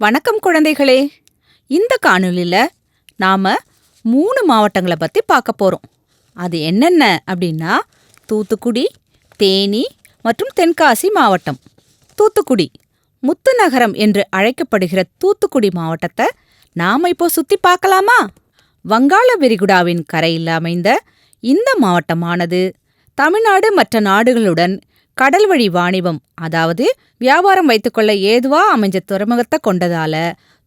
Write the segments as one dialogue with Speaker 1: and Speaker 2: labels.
Speaker 1: வணக்கம் குழந்தைகளே. இந்த காணொலியில் நாம மூணு மாவட்டங்களை பத்தி பார்க்க போறோம். அது என்னென்ன அப்படின்னா தூத்துக்குடி தேனி மற்றும் தென்காசி மாவட்டம். தூத்துக்குடி முத்து நகரம் என்று அழைக்கப்படுகிற தூத்துக்குடி மாவட்டத்தை நாம இப்போ சுற்றி பார்க்கலாமா? வங்காள விரிகுடாவின் கரையில் அமைந்த இந்த மாவட்டமானது தமிழ்நாடு மற்ற நாடுகளுடன் கடல்வழி வாணிபம் அதாவது வியாபாரம் வைத்துக்கொள்ள ஏதுவா அமைஞ்ச துறைமுகத்தை கொண்டதால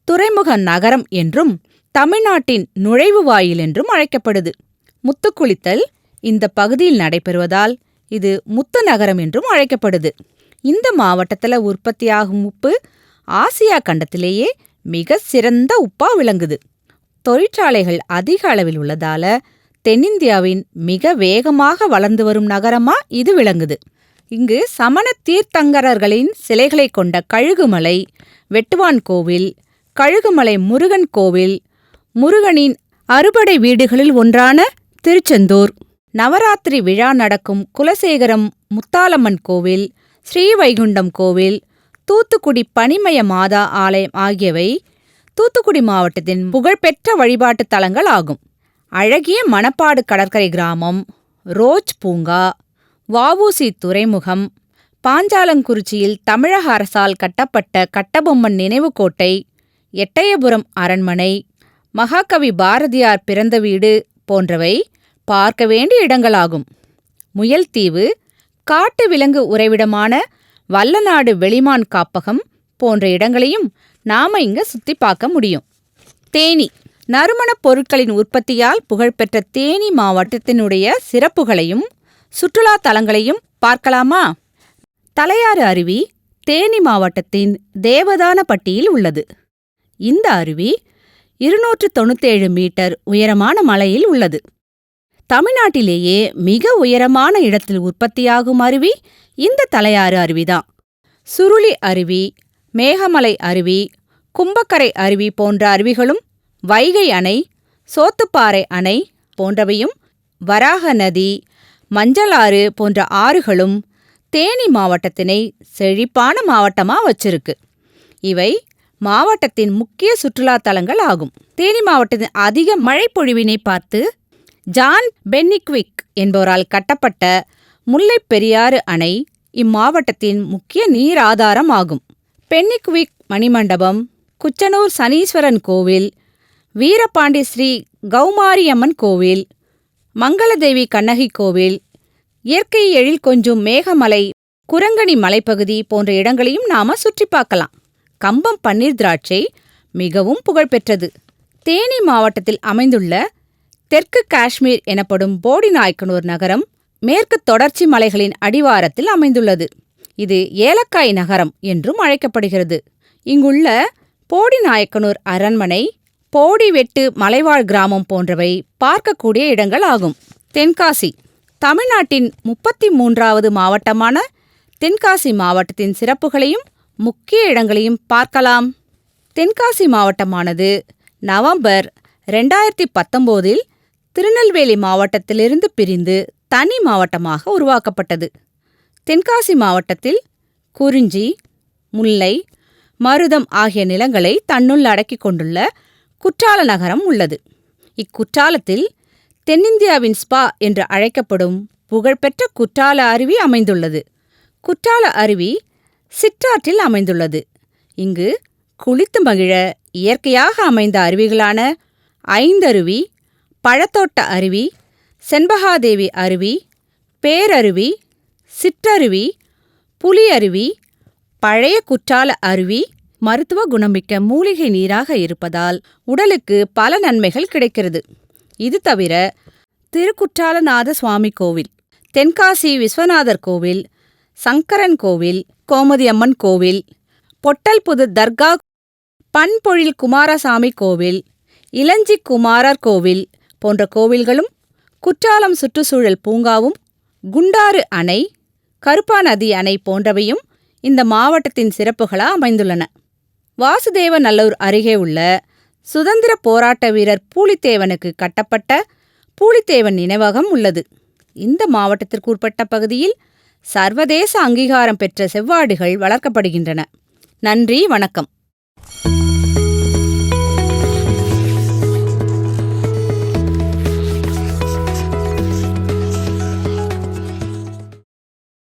Speaker 1: துறைமுக நகரம் என்றும் தமிழ்நாட்டின் நுழைவு வாயில் என்றும் அழைக்கப்படுது. முத்துக்குளித்தல் இந்த பகுதியில் நடைபெறுவதால் இது முத்து நகரம் என்றும் அழைக்கப்படுது. இந்த மாவட்டத்துல உற்பத்தியாகும் உப்பு ஆசியா கண்டத்திலேயே மிக சிறந்த உப்பா விளங்குது. தொழிற்சாலைகள் அதிக அளவில் உள்ளதால தென்னிந்தியாவின் மிக வேகமாக வளர்ந்து வரும் நகரமா இது விளங்குது. இங்கு சமண தீர்த்தங்கரர்களின் சிலைகளை கொண்ட கழுகுமலை வெட்டுவான் கோவில் கழுகுமலை முருகன் கோவில் முருகனின் அறுபடை வீடுகளில் ஒன்றான திருச்செந்தூர். நவராத்திரி விழா நடக்கும் குலசேகரம் முத்தாலம்மன் கோவில் ஸ்ரீவைகுண்டம் கோவில் தூத்துக்குடி பனிமய மாதா ஆலயம் ஆகியவை தூத்துக்குடி மாவட்டத்தின் புகழ்பெற்ற வழிபாட்டுத் தலங்கள் ஆகும். அழகிய மணப்பாடு கடற்கரை கிராமம் ரோஜ் பூங்கா வஉசி துறைமுகம். பாஞ்சாலங்குறிச்சியில் தமிழக அரசால் கட்டப்பட்ட கட்டபொம்மன் நினைவுக் கோட்டை எட்டயபுரம் அரண்மனை மகாகவி பாரதியார் பிறந்த வீடு போன்றவை பார்க்க வேண்டிய இடங்களாகும். முயல் தீவு காட்டு விலங்கு உறைவிடமான வல்லநாடு வெளிமான் காப்பகம் போன்ற இடங்களையும் நாம இங்க சுத்தி பார்க்க முடியும். தேனி நறுமணப் பொருட்களின் உற்பத்தியால் புகழ்பெற்ற தேனி மாவட்டத்தினுடைய சிறப்புகளையும் சுற்றுலா தலங்களையும் பார்க்கலாமா? தலையாறு அருவி தேனி மாவட்டத்தின் தேவதானப்பட்டியில் உள்ளது. இந்த அருவி இருநூற்று தொண்ணூத்தேழு மீட்டர் உயரமான மலையில் உள்ளது. தமிழ்நாட்டிலேயே மிக உயரமான இடத்தில் உற்பத்தியாகும் அருவி இந்த தலையாறு அருவிதான். சுருளி அருவி மேகமலை அருவி கும்பக்கரை அருவி போன்ற அருவிகளும் வைகை அணை சோத்துப்பாறை அணை போன்றவையும் வராக நதி மஞ்சளாறு போன்ற ஆறுகளும் தேனி மாவட்டத்தினை செழிப்பான மாவட்டமா வச்சிருக்கு. இவை மாவட்டத்தின் முக்கிய சுற்றுலா தலங்கள் ஆகும். தேனி மாவட்டத்தின் அதிக மழைப்பொழிவினை பார்த்து ஜான் பென்னிக்விக் என்பவரால் கட்டப்பட்ட முல்லைப் பெரியாறு அணை இம்மாவட்டத்தின் முக்கிய நீர் ஆதாரம் ஆகும். பென்னிக்விக் மணிமண்டபம் குச்சனூர் சனீஸ்வரன் கோவில் வீரபாண்டி ஸ்ரீ கௌமாரியம்மன் கோவில் மங்களதேவி கண்ணகி கோவில் இயற்கை எழில் கொஞ்சம் மேகமலை குரங்கணி மலைப்பகுதி போன்ற இடங்களையும் நாம சுற்றி பார்க்கலாம். கம்பம் பன்னீர் திராட்சை மிகவும் புகழ்பெற்றது. தேனி மாவட்டத்தில் அமைந்துள்ள தெற்கு காஷ்மீர் எனப்படும் போடிநாயக்கனூர் நகரம் மேற்கு தொடர்ச்சி மலைகளின் அடிவாரத்தில் அமைந்துள்ளது. இது ஏலக்காய் நகரம் என்றும் அழைக்கப்படுகிறது. இங்குள்ள போடிநாயக்கனூர் அரண்மனை போடிவெட்டு மலைவாழ் கிராமம் போன்றவை பார்க்கக்கூடிய இடங்கள் ஆகும். தென்காசி தமிழ்நாட்டின் முப்பத்தி மூன்றாவது மாவட்டமான தென்காசி மாவட்டத்தின் சிறப்புகளையும் முக்கிய இடங்களையும் பார்க்கலாம். தென்காசி மாவட்டமானது நவம்பர் ரெண்டாயிரத்தி பத்தொம்போதில் திருநெல்வேலி மாவட்டத்திலிருந்து பிரிந்து தனி மாவட்டமாக உருவாக்கப்பட்டது. தென்காசி மாவட்டத்தில் குறிஞ்சி முல்லை மருதம் ஆகிய நிலங்களை தன்னுள் அடக்கிக் கொண்டுள்ள குற்றால நகரம் உள்ளது. இக்குற்றாலத்தில் தென்னிந்தியாவின் ஸ்பா என்று அழைக்கப்படும் புகழ்பெற்ற குற்றால அருவி அமைந்துள்ளது. குற்றால அருவி சிற்றாற்றில் அமைந்துள்ளது. இங்கு குளித்து மகிழ இயற்கையாக அமைந்த அருவிகளான ஐந்தருவி பழத்தோட்ட அருவி செண்பகாதேவி அருவி பேரருவி சிற்றருவி புலியருவி பழைய குற்றால அருவி மருத்துவ குணமிக்க மூலிகை நீராக இருப்பதால் உடலுக்கு பல நன்மைகள் கிடைக்கிறது. இது தவிர திருக்குற்றாலநாத சுவாமி கோவில் தென்காசி விஸ்வநாதர் கோவில் சங்கரன் கோவில் கோமதியம்மன் கோவில் பொட்டல்புது தர்கா பண்பொழில் குமாரசாமி கோவில் இளஞ்சி குமாரர் கோவில் போன்ற கோவில்களும் குற்றாலம் சுற்றுச்சூழல் பூங்காவும் குண்டாறு அணை கருப்பா நதி அணை போன்றவையும் இந்த மாவட்டத்தின் சிறப்புகளா அமைந்துள்ளன. வாசுதேவ நல்லூர் அருகே உள்ள சுதந்திர போராட்ட வீரர் பூலித்தேவனுக்கு கட்டப்பட்ட பூலித்தேவன் நினைவகம் உள்ளது. இந்த மாவட்டத்திற்குட்பட்ட பகுதியில் சர்வதேச அங்கீகாரம் பெற்ற செவ்வாடுகள் வளர்க்கப்படுகின்றன. நன்றி வணக்கம்.